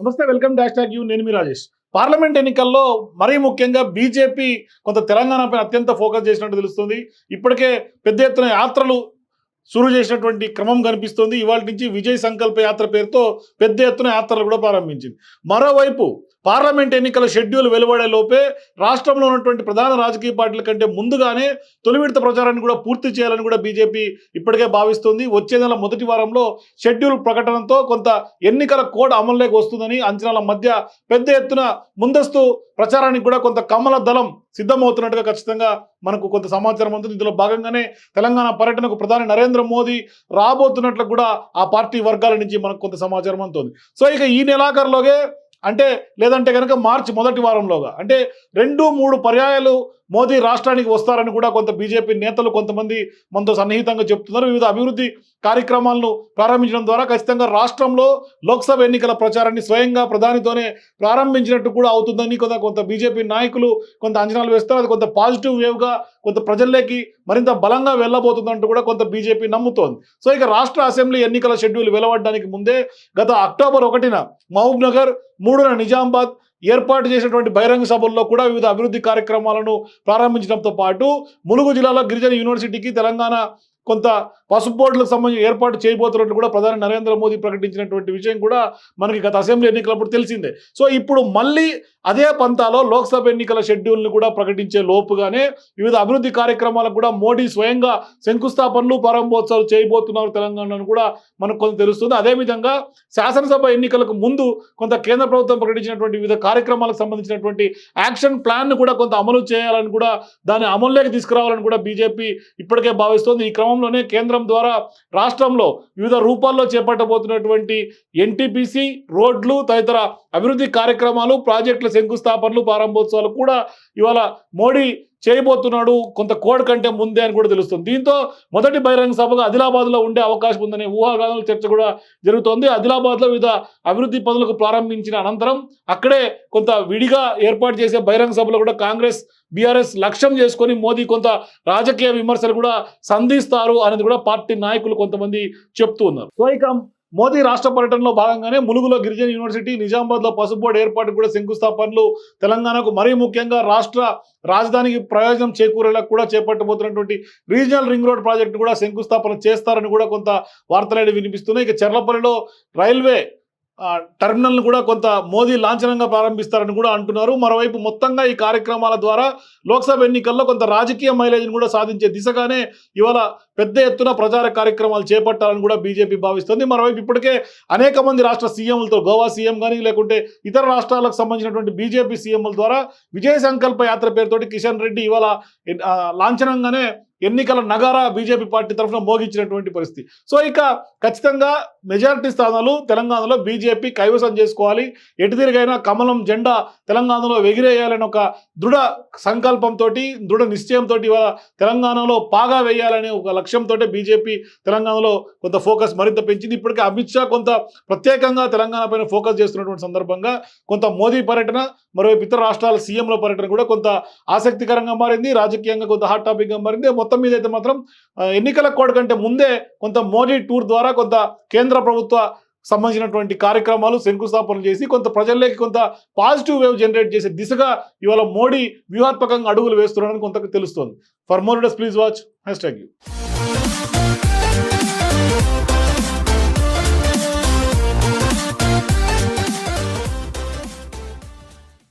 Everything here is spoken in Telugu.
నమస్తే వెల్కమ్ డాష్ ట్యాగ్ యూ నేను మీ రాజేష్. పార్లమెంట్ ఎన్నికల్లో మరీ ముఖ్యంగా బీజేపీ కొంత తెలంగాణపై అత్యంత ఫోకస్ చేసినట్టు తెలుస్తుంది. ఇప్పటికే పెద్ద ఎత్తున యాత్రలు సురు చేసినటువంటి క్రమం కనిపిస్తుంది. ఇవాళ నుంచి విజయ్ సంకల్ప యాత్ర పేరుతో పెద్ద ఎత్తున యాత్రలు కూడా ప్రారంభించింది. మరోవైపు పార్లమెంట్ ఎన్నికల షెడ్యూల్ వెలువడే లోపే రాష్ట్రంలో ఉన్నటువంటి ప్రధాన రాజకీయ పార్టీల కంటే ముందుగానే తొలి విడత ప్రచారాన్ని కూడా పూర్తి చేయాలని కూడా బీజేపీ ఇప్పటికే భావిస్తుంది. వచ్చే నెల మొదటి వారంలో షెడ్యూల్ ప్రకటనతో కొంత ఎన్నికల కోడ్ అమల్లోకి వస్తుందని అంచనాల మధ్య పెద్ద ఎత్తున ముందస్తు ప్రచారానికి కూడా కొంత కమల దళం సిద్ధమవుతున్నట్టుగా ఖచ్చితంగా మనకు కొంత సమాచారం ఉంటుంది ఇందులో భాగంగానే తెలంగాణ పర్యటనకు ప్రధాని నరేంద్ర మోదీ రాబోతున్నట్లు కూడా ఆ పార్టీ వర్గాల నుంచి మనకు కొంత సమాచారం అందుతుంది. సో ఇక ఈ నెలాఖరులోగే అంటే లేదంటే కనుక మార్చి మొదటి వారంలోగా అంటే రెండు మూడు పర్యాయాలు మోదీ రాష్ట్రానికి వస్తారని కూడా కొంత బీజేపీ నేతలు కొంతమంది మనతో సన్నిహితంగా చెప్తున్నారు. వివిధ అభివృద్ధి కార్యక్రమాలను ప్రారంభించడం ద్వారా ఖచ్చితంగా రాష్ట్రంలో లోక్సభ ఎన్నికల ప్రచారాన్ని స్వయంగా ప్రధానితోనే ప్రారంభించినట్టు కూడా అవుతుందని కొంత కొంత బీజేపీ నాయకులు కొంత అంచనాలు వేస్తారు. అది కొంత పాజిటివ్ వేవ్గా కొంత ప్రజల్లోకి మరింత బలంగా వెళ్ళబోతుందంటూ కూడా కొంత బీజేపీ నమ్ముతోంది. సో ఇక రాష్ట్ర అసెంబ్లీ ఎన్నికల షెడ్యూల్ వెలువడడానికి ముందే గత అక్టోబర్ ఒకటిన మహబూబ్ నగర్ మూడున నిజామాబాద్ ఏర్పాటు చేసినటువంటి బహిరంగ సభల్లో కూడా వివిధ అభివృద్ధి కార్యక్రమాలను ప్రారంభించడంతో పాటు ములుగు జిల్లాలో గిరిజన యూనివర్సిటీకి తెలంగాణ కొంత పసుపు బోర్డులకు సంబంధించి ఏర్పాటు చేయబోతున్నట్టు కూడా ప్రధాని నరేంద్ర మోదీ ప్రకటించినటువంటి విషయం కూడా మనకి గత అసెంబ్లీ ఎన్నికలప్పుడు తెలిసిందే. సో ఇప్పుడు మళ్ళీ అదే పంతాలో లోక్సభ ఎన్నికల షెడ్యూల్ను కూడా ప్రకటించే లోపుగానే వివిధ అభివృద్ధి కార్యక్రమాలకు కూడా మోడీ స్వయంగా శంకుస్థాపనలు ప్రారంభోత్సవాలు చేయబోతున్నారు తెలంగాణను కూడా మనకు కొంత తెలుస్తుంది. అదేవిధంగా శాసనసభ ఎన్నికలకు ముందు కొంత కేంద్ర ప్రభుత్వం ప్రకటించినటువంటి వివిధ కార్యక్రమాలకు సంబంధించినటువంటి యాక్షన్ ప్లాన్ను కూడా కొంత అమలు చేయాలని కూడా దాన్ని అమల్లోకి తీసుకురావాలని కూడా బీజేపీ ఇప్పటికే భావిస్తోంది. ఈ క్రమంలోనే కేంద్రం ద్వారా రాష్ట్రంలో వివిధ రూపాల్లో చేపట్టబోతున్నటువంటి ఎన్టీపీసీ రోడ్లు తదితర అభివృద్ధి కార్యక్రమాలు ప్రాజెక్టుల శంకుస్థాపనలు ప్రారంభోత్సవాలు కూడా ఇవాళ మోడీ చేయబోతున్నాడు కొంత కోడ్ కంటే ముందే అని కూడా తెలుస్తుంది. దీంతో మొదటి బహిరంగ సభగా ఆదిలాబాద్లో ఉండే అవకాశం ఉందనే ఊహాగానాల చర్చ కూడా జరుగుతోంది. ఆదిలాబాద్లో వివిధ అభివృద్ధి పనులకు ప్రారంభించిన అనంతరం అక్కడే కొంత విడిగా ఏర్పాటు చేసే బహిరంగ సభలో కూడా కాంగ్రెస్ బీఆర్ఎస్ లక్ష్యం చేసుకొని మోదీ కొంత రాజకీయ విమర్శలు కూడా సంధిస్తారు అనేది కూడా పార్టీ నాయకులు కొంతమంది చెప్తూ ఉన్నారు. సో ఇక మోదీ రాష్ట్ర పర్యటనలో భాగంగానే ములుగులో గిరిజన యూనివర్సిటీ నిజామాబాద్లో పసుపు బోర్డు ఏర్పాటు కూడా శంకుస్థాపనలు తెలంగాణకు మరీ ముఖ్యంగా రాష్ట్ర రాజధానికి ప్రయోజనం చేకూరేలా కూడా చేపట్టబోతున్నటువంటి రీజనల్ రింగ్ రోడ్ ప్రాజెక్టు కూడా శంకుస్థాపన చేస్తారని కూడా కొంత వార్తలు వినిపిస్తున్నాయి. ఇక చెర్లపల్లిలో రైల్వే టెర్మినల్ను కూడా కొంత మోదీ లాంఛనంగా ప్రారంభిస్తారని కూడా అంటున్నారు. మరోవైపు మొత్తంగా ఈ కార్యక్రమాల ద్వారా లోక్సభ ఎన్నికల్లో కొంత రాజకీయ మైలేజ్ని కూడా సాధించే దిశగానే ఇవాళ పెద్ద ఎత్తున ప్రచార కార్యక్రమాలు చేపట్టాలని కూడా బీజేపీ భావిస్తుంది. మరోవైపు ఇప్పటికే అనేక మంది రాష్ట్ర సీఎంలతో గోవా సీఎం కానీ లేకుంటే ఇతర రాష్ట్రాలకు సంబంధించినటువంటి బీజేపీ సీఎంల ద్వారా విజయ సంకల్ప యాత్ర పేరుతోటి కిషన్ రెడ్డి ఇవాళ లాంఛనంగానే ఎన్నికల నగారా బీజేపీ పార్టీ తరఫున మోగించినటువంటి పరిస్థితి. సో ఇక ఖచ్చితంగా మెజారిటీ స్థానాలు తెలంగాణలో బీజేపీ కైవసం చేసుకోవాలి. ఎటు తిరిగైనా కమలం జెండా తెలంగాణలో ఎగిరేయాలని ఒక దృఢ సంకల్పంతో దృఢ నిశ్చయంతో ఇవాళ తెలంగాణలో పాగా వేయాలనే ఒక లక్ష్యంతో బీజేపీ తెలంగాణలో కొంత ఫోకస్ మరింత పెంచింది. ఇప్పటికే అమిత్ షా కొంత ప్రత్యేకంగా తెలంగాణ పైన ఫోకస్ చేస్తున్నటువంటి సందర్భంగా కొంత మోదీ పర్యటన మరోవైపు ఇతర రాష్ట్రాల సీఎంల పర్యటన కూడా కొంత ఆసక్తికరంగా మారింది. రాజకీయంగా కొంత హాట్ టాపిక్గా మారింది. మొత్తం మీద అయితే మాత్రం ఎన్నికల కోడ్ కంటే ముందే కొంత మోడీ టూర్ ద్వారా కొంత కేంద్ర ప్రభుత్వ సంబంధించినటువంటి కార్యక్రమాలు శంకుస్థాపన చేసి కొంత ప్రజల్లోకి కొంత పాజిటివ్ వేవ్ జనరేట్ చేసే దిశగా ఇవాళ మోడీ వ్యూహాత్మకంగా అడుగులు వేస్తున్నారని కొంత తెలుస్తోంది. For more does please watch. Hashtag you.